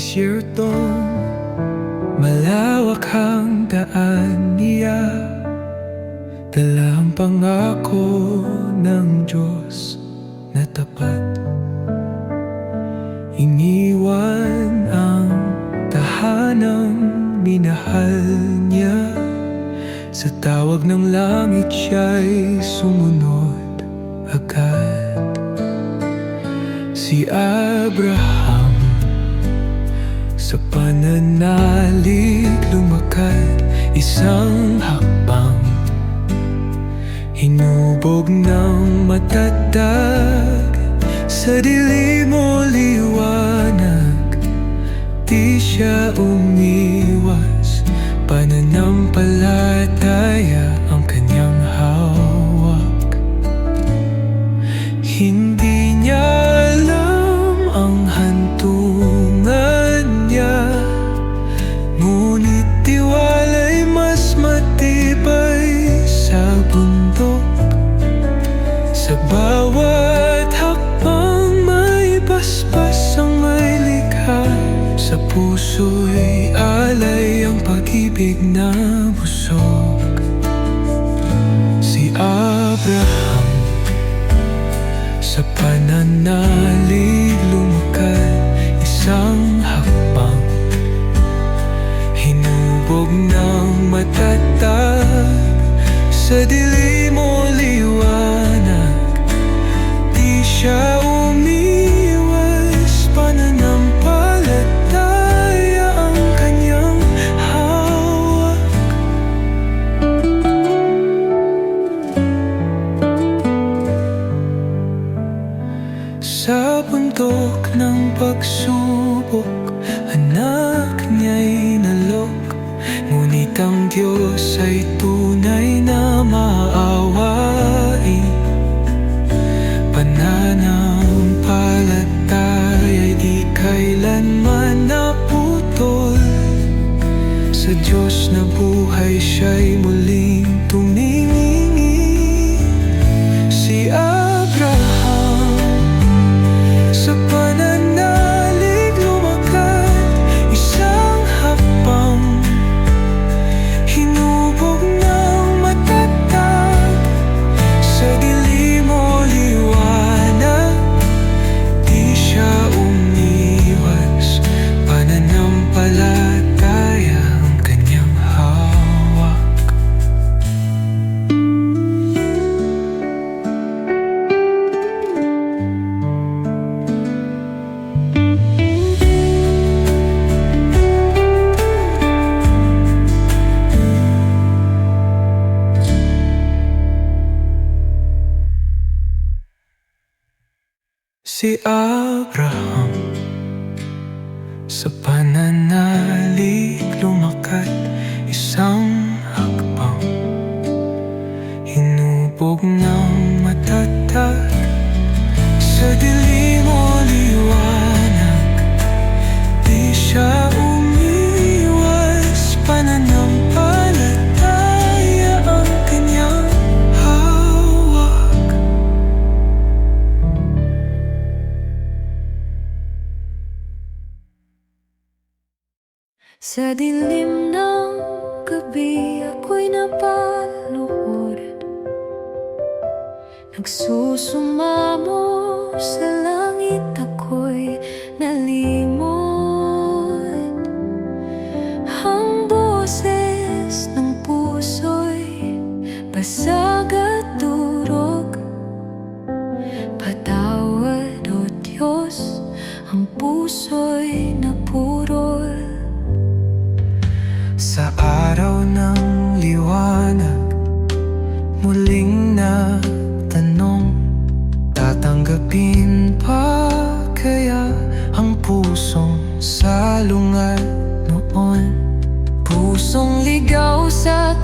disyertong Malawak ang daan niya. Dala ang pangako ng Diyos na tapat. Iniwan ang tahanang minahal niya. Sa tawag ng langit siya'y sumunod agad. Si Abraham sa pananalig lumakad isang hakbang. Hinubog ng matatag Sa dilim o liwanag. Di siya umiwas Sa bawat hakbang may basbas ang may likha. Sa puso'y alay ang pag-ibig na busog. Si Abraham sa pananalig lumakad isang hakbang. Hinubog ng matatag Sa dilim pagsubok Anak niya'y nalok Ngunit ang Diyos ay tunay Si Abraham. Sa pananalig lumakad Isang hakbang. Hinubog ng Sa dilim ng gabi ako'y napaluhod Nagsusumamo sa langit ako'y nalimot. Ang boses ng puso'y basag at durog. Patawad o Diyos ang puso'y napurol araw ng liwanag. Muling na tanong Tatanggapin pa kaya Ang pusong salungat noon? Pusong ligaw sa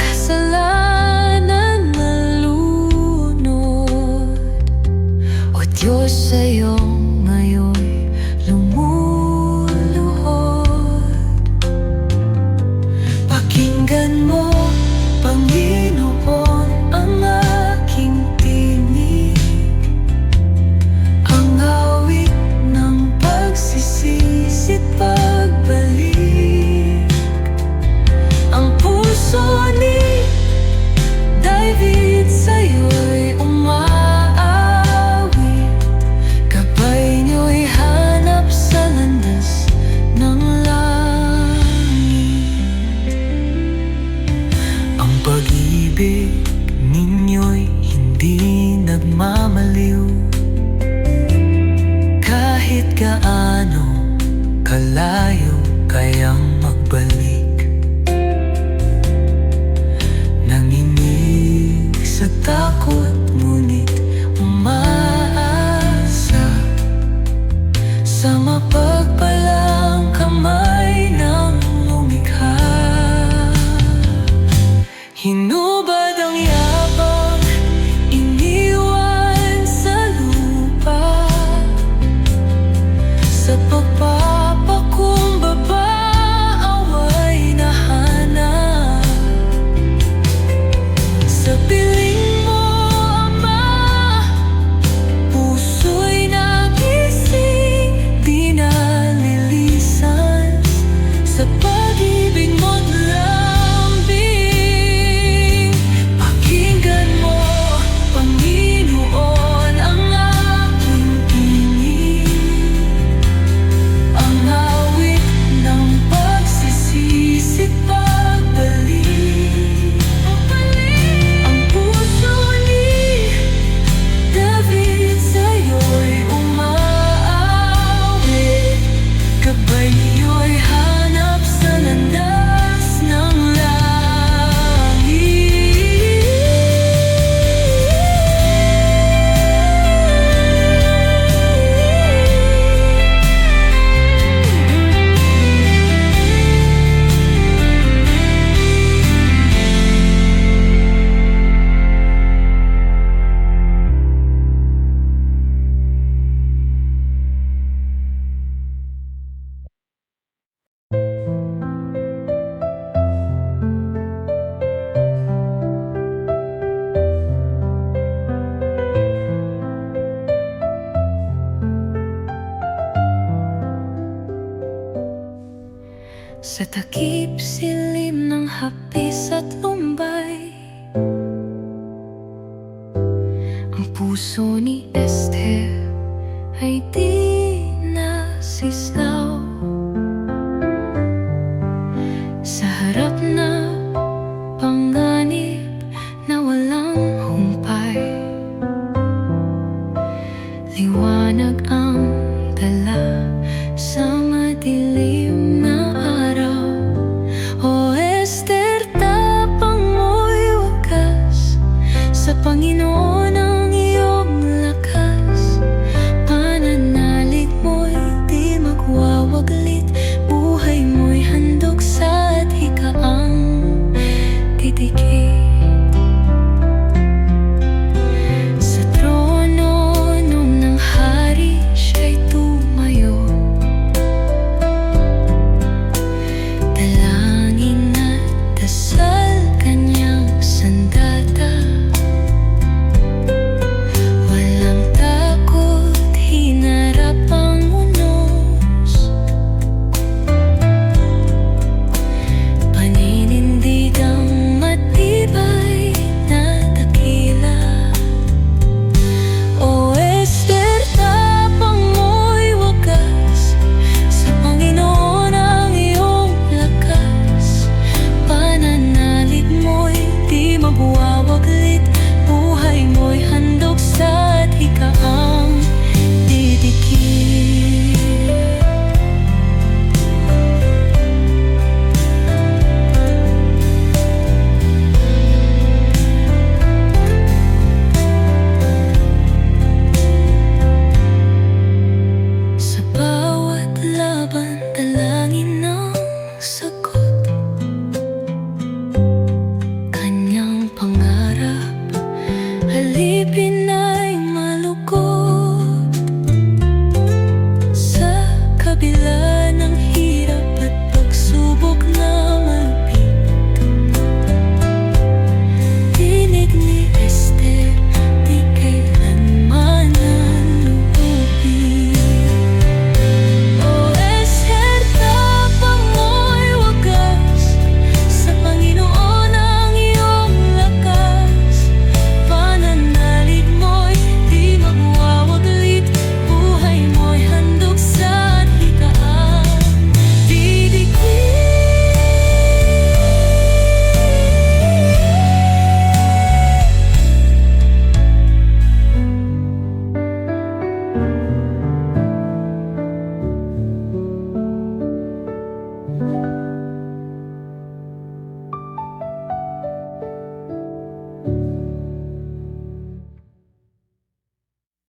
puso ni Esther